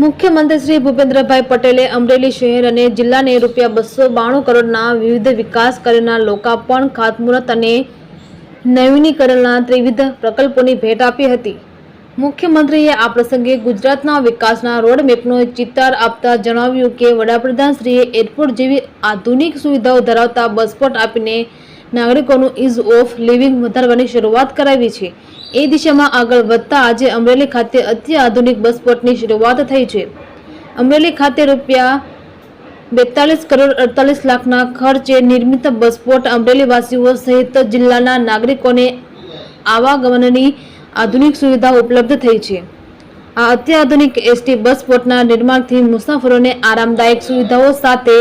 મુખ્યમંત્રી શ્રી ભૂપેન્દ્રભાઈ પટેલે અમરેલી શહેર અને જિલ્લાને રૂપિયા બસો બાણું કરોડના વિવિધ વિકાસ કાર્યોના લોકાર્પણ, ખાતમુહૂર્ત અને નવીનીકરણના ત્રિવિધ પ્રકલ્પોની ભેટ આપી હતી. મુખ્યમંત્રીએ આ પ્રસંગે ગુજરાતના વિકાસના રોડમેપનો ચિતાર આપતા જણાવ્યું કે વડાપ્રધાનશ્રીએ એરપોર્ટ જેવી આધુનિક સુવિધાઓ ધરાવતા બસપોર્ટ આપીને નાગરિકોનું ઇઝ ઓફ લિવિંગ વધારવાની શરૂઆત કરાવી છે. એ દિશામાં આગળ વધતા આજે અમરેલી ખાતે અત્યાધુનિક બસપોર્ટની શરૂઆત થઈ છે. અમરેલી ખાતે રૂપિયા બેતાલીસ કરોડ અડતાલીસ લાખના ખર્ચે નિર્મિત બસપોર્ટ અમરેલી વાસીઓ સહિત જિલ્લાના નાગરિકોને આવાગમનની આધુનિક સુવિધા ઉપલબ્ધ થઈ છે. આ અત્યાધુનિક એસટી બસપોર્ટના નિર્માણથી મુસાફરોને આરામદાયક સુવિધાઓ સાથે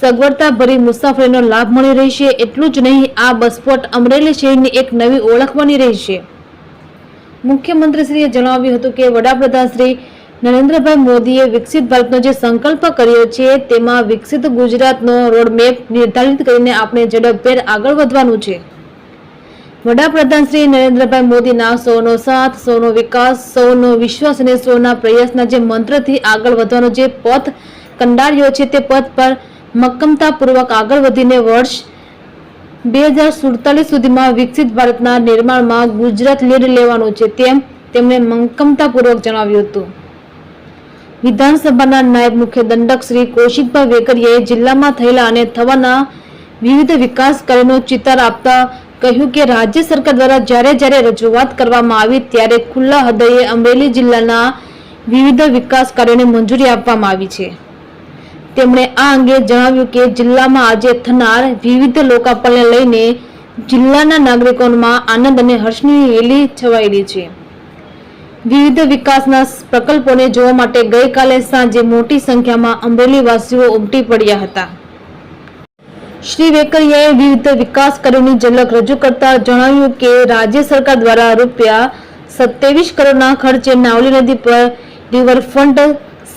સગવડતાભરી મુસાફરીનો લાભ મળી રહેશે એટલું જ નહીં, આ બસપોટ અમરેલી શહેરની એક નવી ઓળખ બની રહી છે. મુખ્યમંત્રીશ્રીએ જણાવ્યું હતું કે, વડાપ્રધાન શ્રી નરેન્દ્રભાઈ મોદીએ વિકસિત ભારતનો જે સંકલ્પ કર્યો છે, તેમાં વિકસિત ગુજરાતનો રોડમેપ નિર્ધારિત કરીને આપણે ઝડપભેર આગળ વધવાનું છે. વડાપ્રધાન શ્રી નરેન્દ્રભાઈ મોદીના સૌનો સાથ, સૌનો વિકાસ, સૌનો વિશ્વાસ અને સૌના પ્રયાસના જે મંત્રથી આગળ વધવાનો જે પથ કંડાર્યો છે, તે પથ પર મક્કમતાપૂર્વક આગળ વધીને વર્ષ બે હજાર સુડતાલીસ સુધીમાં વિકસિત ભારતના નિર્માણમાં ગુજરાત લીડ લેવાનું છે તેમ તેમણે મક્કમતાપૂર્વક જણાવ્યું હતું. વિધાનસભાના નાયબ મુખ્ય દંડક શ્રી કૌશિકભાઈ વેકરીએ જિલ્લામાં થયેલા અને થવાના વિવિધ વિકાસ કાર્યોનો ચિતાર આપતા કહ્યું કે રાજ્ય સરકાર દ્વારા જ્યારે જ્યારે રજૂઆત કરવામાં આવી ત્યારે ખુલ્લા હૃદયે અમરેલી જિલ્લાના વિવિધ વિકાસ કાર્યોને મંજૂરી આપવામાં આવી છે. તેમણે આ અંગે જણાવ્યું કે જિલ્લામાં આજે થનાર વિવિધ લોકાર્પણને લઈને જિલ્લાના નાગરિકોમાં આનંદ અને હર્ષની રેલી છવાયેલી છે. વિવિધ વિકાસના પ્રકલ્પોને જોવા માટે ગઈકાલે સાંજે મોટી સંખ્યામાં અમરેલીવાસીઓ ઉમટી પડ્યા હતા. શ્રી વેકરિયાએ વિવિધ વિકાસ કાર્યોની ઝલક રજૂ કરતા જણાવ્યું કે રાજ્ય સરકાર દ્વારા રૂપિયા સત્યાવીસ કરોડના ખર્ચે નાવલી નદી પર રિવરફ્રન્ટ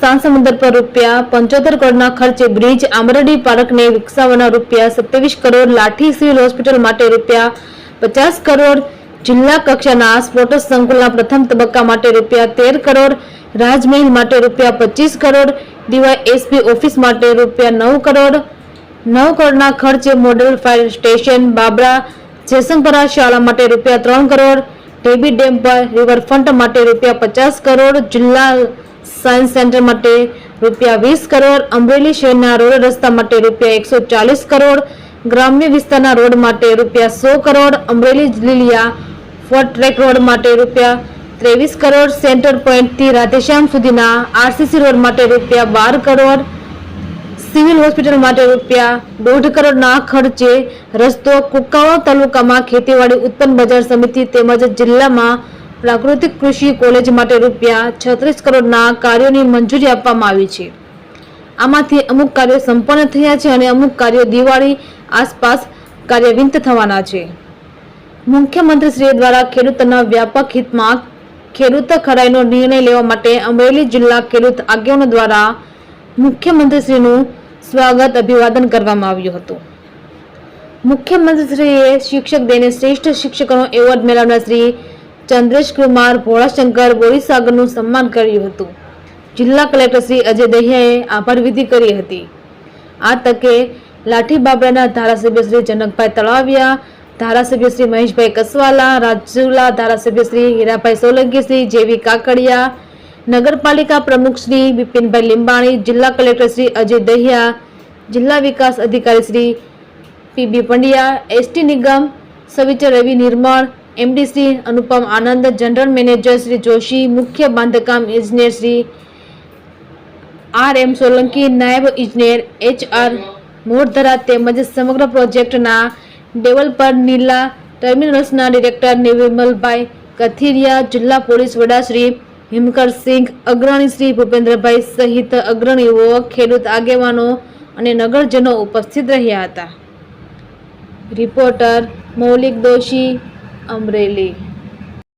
સાંસમુદ્ર પર રૂપિયા પંચોતેર કરોડના ખર્ચે બ્રિજ આમરડી પાર્કને વિકસાવવાના રૂપિયા સત્યાવીસ કરોડ લાઠી સિવિલ હોસ્પિટલ માટે રૂપિયા પચાસ કરોડ જિલ્લા કક્ષાના સ્પોર્ટ્સ સંકુલના પ્રથમ તબક્કા માટે રૂપિયા તેર કરોડ, રાજમહેલ માટે રૂપિયા પચીસ કરોડ ડીવાય એસપી ઓફિસ માટે રૂપિયા નવ કરોડ, નવ કરોડના ખર્ચે મોડેલ ફાયર સ્ટેશન, બાબરા, જયશંકરા શાળા માટે રૂપિયા ત્રણ કરોડ ઢેબી ડેમ પર રિવરફ્રન્ટ માટે રૂપિયા પચાસ કરોડ, જિલ્લા સાયન્સ સેન્ટર માટે રૂપિયા વીસ કરોડ, અમરેલી શહેરના રોડ રસ્તા માટે રૂપિયા એકસો ચાલીસ કરોડ, ગ્રામ્ય વિસ્તારના રોડ માટે રૂપિયા સો crore, Amreli Liliya fort track road માટે રૂપિયા ત્રેવીસ કરોડ, સેન્ટર પોઈન્ટથી રાધેશ્યામ સુધીના આરસીસી રોડ માટે રૂપિયા બાર કરોડ, સિવિલ હોસ્પિટલ માટે રૂપિયા દોઢ કરોડના ખર્ચે રસ્તો કુકાવા તાલુકામાં ખેતીવાડી ઉત્પન્ન બજાર સમિતિ તેમજ જિલ્લામાં પ્રાકૃતિક કૃષિ કોલેજ માટે રૂપિયા છત્રીસ કરોડના કાર્યોની મંજૂરી આપવામાં આવી છે. આમાંથી અમુક કાર્યો સંપન્ન થયા છે અને અમુક કાર્યો દિવાળી આસપાસ કાર્યવિંત થવાના છે. મુખ્યમંત્રીશ્રી દ્વારા ખેડૂતોના વ્યાપક હિતમાં ખેડૂત ખરાઈનો નિર્ણય લેવા માટે અમરેલી જિલ્લા ખેડૂત આગેવાનો દ્વારા મુખ્યમંત્રીશ્રીનું સ્વાગત અભિવાદન કરવામાં આવ્યું હતું. મુખ્યમંત્રીશ્રીએ શિક્ષક દિને શ્રેષ્ઠ શિક્ષકોનો એવોર્ડ મેળવનાર શ્રી ચંદ્રેશ કુમાર, ભોળાશંકર બોરીસાગરનું સન્માન કર્યું હતું. જિલ્લા કલેક્ટર શ્રી અજય દહિયાએ આભાર વિધિ કરી હતી. આ તકે લાઠી બાબરાના ધારાસભ્ય શ્રી જનકભાઈ તળાવિયા, ધારાસભ્ય શ્રી મહેશભાઈ કસવાલા, રાજુલા ધારાસભ્ય શ્રી હીરાભાઈ સોલંકી શ્રી જેવી કાકડિયા, નગરપાલિકા પ્રમુખ શ્રી બિપિનભાઈ લીંબાણી, જિલ્લા કલેક્ટર શ્રી અજય દહિયા, જિલ્લા વિકાસ અધિકારી શ્રી પીબી પંડ્યા એસટી નિગમ સવિચર Ravi Nirmal MD Shri Anupam Anand general manager Shri Joshi મુખ્ય બાંધકામ ઇજનેર શ્રી આર એમ સોલંકી નાયબ ઇજનેર એચ આર મોરધરા તેમજ સમગ્ર પ્રોજેક્ટના ડેવલપર નીલા ટર્મિનલ્સના ડિરેક્ટર નિર્મલભાઈ કથિરિયા જિલ્લા પોલીસ વડા શ્રી હિમકર સિંઘ અગ્રણી શ્રી ભૂપેન્દ્રભાઈ સહિત અગ્રણીઓ ખેડૂત આગેવાનો અને નગરજનો ઉપસ્થિત રહ્યા હતા. રિપોર્ટર મૌલિક દોશી અમરેલી.